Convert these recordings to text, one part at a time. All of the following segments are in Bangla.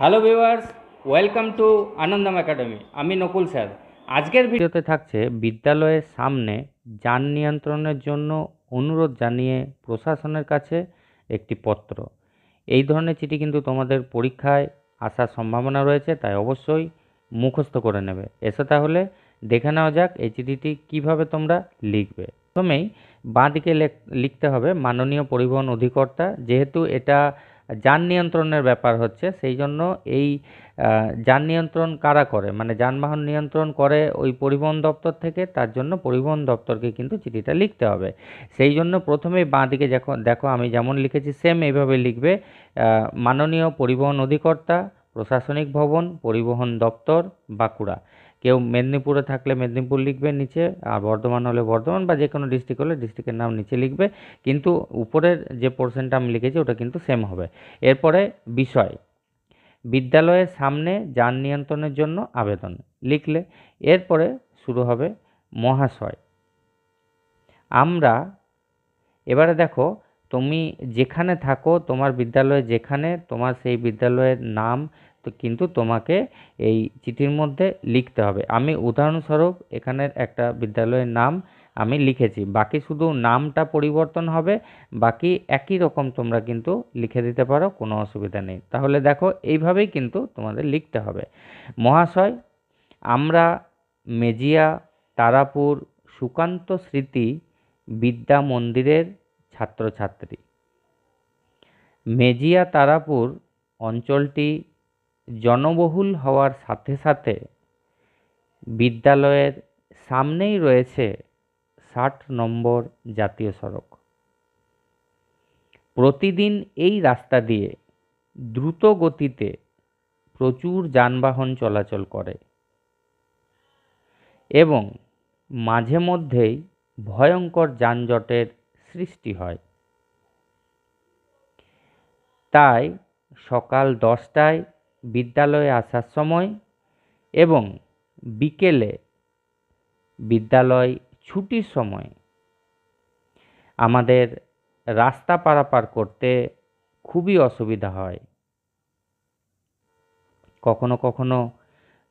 Hello viewers welcome to Anandam academy আমি নকুল স্যার। আজকের ভিডিওতে থাকছে বিদ্যালয়ের সামনে যান নিয়ন্ত্রণের জন্য অনুরোধ জানিয়ে প্রশাসনের কাছে একটি পত্র। এই ধরনের চিঠি কিন্তু তোমাদের পরীক্ষায় আসার সম্ভাবনা রয়েছে, তাই অবশ্যই মুখস্থ করে নেবে। এসে তাহলে দেখে নেওয়া যাক এই চিঠিটি কীভাবে তোমরা লিখবে। প্রথমেই বাঁ দিকে লেখ- লিখতে হবে মাননীয় পরিবহন অধিকর্তা, যেহেতু এটা যান নিয়ন্ত্রণের ব্যাপার হচ্ছে সেই জন্য এই যান নিয়ন্ত্রণ কারা করে? মানে যানবাহন নিয়ন্ত্রণ করে ওই পরিবহন দপ্তর থেকে, তার জন্য পরিবহন দপ্তরকে কিন্তু চিঠিটা লিখতে হবে। সেই জন্য প্রথমেই বাঁ দিকে দেখো আমি যেমন লিখেছি সেম এইভাবে লিখবে মাননীয় পরিবহন অধিকর্তা, প্রশাসনিক ভবন, পরিবহন দপ্তর, বাঁকুড়া। কেউ মেদিনীপুরে থাকলে মেদিনীপুর লিখবে নিচে, আর বর্ধমান হলে বর্ধমান বা যে কোনো ডিস্ট্রিক্ট হলে ডিস্ট্রিক্টের নাম নিচে লিখবে। কিন্তু উপরের যে পোর্শনটা আমি লিখেছি ওটা কিন্তু সেম হবে। এরপরে বিষয়, বিদ্যালয়ের সামনে যান নিয়ন্ত্রণের জন্য আবেদন লিখলে। এরপরে শুরু হবে মহাশয়। আমরা, এবারে দেখো, তুমি যেখানে থাকো, তোমার বিদ্যালয়ে যেখানে, তোমার সেই বিদ্যালয়ের নাম তো কিন্তু তোমাকে এই চিঠির মধ্যে লিখতে হবে। আমি উদাহরণস্বরূপ এখানের একটা বিদ্যালয়ের নাম আমি লিখেছি। বাকি শুধু নামটা পরিবর্তন হবে, বাকি একই রকম তোমরা কিন্তু লিখে দিতে পারো, কোনো অসুবিধা নেই। তাহলে দেখো, এইভাবেই কিন্তু তোমাদের লিখতে হবে। মহাশয়, আমরা মেজিয়া, তারাপুর, সুকান্ত স্মৃতি বিদ্যা মন্দিরের ছাত্রছাত্রী। মেজিয়া, তারাপুর অঞ্চলটি জনবহুল হওয়ার সাথে সাথে বিদ্যালয়ের সামনেই রয়েছে ষাট নম্বর জাতীয় সড়ক। প্রতিদিন এই রাস্তা দিয়ে দ্রুত গতিতে প্রচুর যানবাহন চলাচল করে এবং মাঝে মধ্যেই ভয়ঙ্কর যানজটের সৃষ্টি হয়। তাই সকাল দশটায় বিদ্যালয়ে আসার সময় এবং বিকেলে বিদ্যালয় ছুটির সময় আমাদের রাস্তা পারাপার করতে খুবই অসুবিধা হয়। কখনো কখনো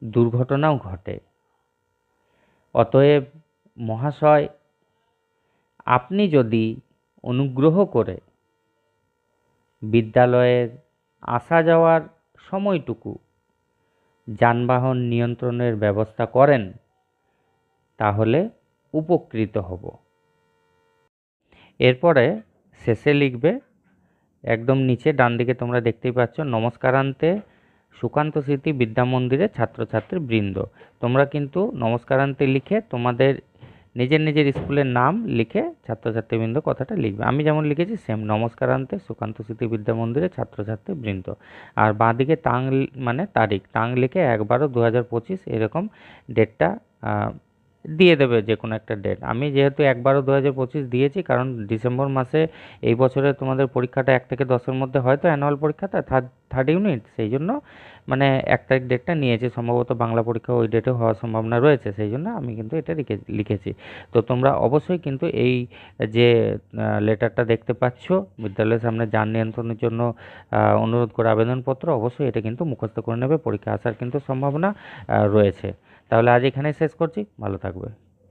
দুর্ঘটনাও ঘটে। অতএব মহাশয়, আপনি যদি অনুগ্রহ করে বিদ্যালয়ের আসা যাওয়ার সময়টুকু যানবাহন নিয়ন্ত্রণের ব্যবস্থা করেন, তাহলে উপকৃত হব। এরপরে শেষে লিখবে, একদম নিচে ডান দিকে তোমরা দেখতেই পাচ্ছ, নমস্কারান্তে সুকান্ত স্মৃতি বিদ্যা মন্দিরের ছাত্রছাত্রী বৃন্দ তোমরা কিন্তু নমস্কারান্তে লিখে তোমাদের নিজের নিজের স্কুলের নাম লিখে ছাত্রছাত্রীবৃন্দ কথাটা লিখবে। আমি যেমন লিখেছি সেম নমস্কারান্তে সুকান্ত স্মৃতি বিদ্যা মন্দিরের ছাত্রছাত্রীবৃন্দ আর বাঁদিকে লি- মানে তারিখ তাং লিখে একবারও দু হাজার পঁচিশ এরকম ডেটটা দিয়ে দেবে যে কোনো একটা ডেট আমি যেহেতু একবারও দু হাজার পঁচিশ দিয়েছি, কারণ ডিসেম্বর মাসে এই বছরে তোমাদের পরীক্ষাটা এক থেকে দশের মধ্যে হয়তো অ্যানুয়াল পরীক্ষাটা থার্ড থার্ড ইউনিট সেই জন্য মানে এক তারিখ ডেটটা নিয়েছি। সম্ভবত বাংলা পরীক্ষা ওই ডেটে হওয়ার সম্ভাবনা রয়েছে, সেই জন্য আমি কিন্তু এটা লিখে, লিখেছি। তো তোমরা অবশ্যই কিন্তু এই যে লেটারটা দেখতে পাচ্ছ, বিদ্যালয়ের সামনে যান নিয়ন্ত্রণের জন্য অনুরোধ করে আবেদনপত্র, অবশ্যই এটা কিন্তু মুখস্থ করে নেবে। পরীক্ষা আসার কিন্তু সম্ভাবনা রয়েছে। তাহলে আজ এখানেই শেষ করছি। ভালো থাকবে।